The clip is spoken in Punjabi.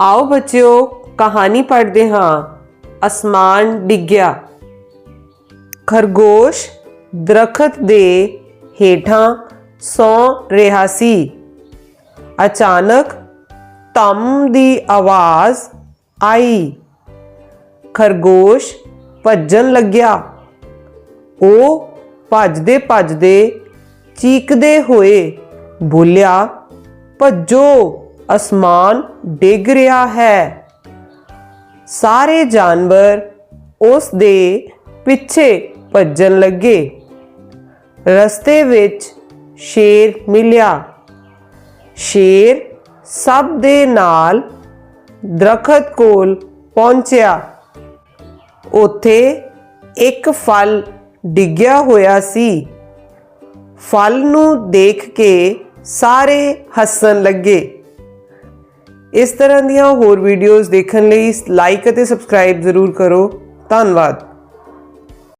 ਆਓ ਬੱਚਿਓ, ਕਹਾਣੀ ਪੜ੍ਹਦੇ ਹਾਂ। ਅਸਮਾਨ ਡਿੱਗਿਆ। ਖਰਗੋਸ਼ ਦਰਖਤ ਦੇ ਹੇਠਾਂ ਸੌ ਰਿਹਾ ਸੀ। ਅਚਾਨਕ ਤਮ ਦੀ ਆਵਾਜ਼ ਆਈ। ਖਰਗੋਸ਼ ਭੱਜਣ ਲੱਗਿਆ। ਉਹ ਭੱਜਦੇ ਭੱਜਦੇ ਚੀਕਦੇ ਹੋਏ ਬੋਲਿਆ, ਭੱਜੋ। ਅਸਮਾਨ ਡਿੱਗ ਰਿਹਾ ਹੈ। ਸਾਰੇ ਜਾਨਵਰ ਉਸ ਦੇ ਪਿੱਛੇ ਭੱਜਣ ਲੱਗੇ। ਰਸਤੇ ਵਿੱਚ ਸ਼ੇਰ ਮਿਲਿਆ। ਸ਼ੇਰ ਸਭ ਦੇ ਨਾਲ ਦਰਖਤ ਕੋਲ ਪਹੁੰਚਿਆ। ਉੱਥੇ ਇੱਕ ਫਲ ਡਿੱਗਿਆ ਹੋਇਆ ਸੀ। ਫਲ ਨੂੰ ਦੇਖ ਕੇ ਸਾਰੇ ਹੱਸਣ ਲੱਗੇ। ਇਸ ਤਰ੍ਹਾਂ ਦੀਆਂ ਹੋਰ ਵੀਡੀਓਜ਼ ਦੇਖਣ ਲਈ ਲਾਈਕ ਅਤੇ ਸਬਸਕ੍ਰਾਈਬ ਜ਼ਰੂਰ ਕਰੋ। ਧੰਨਵਾਦ।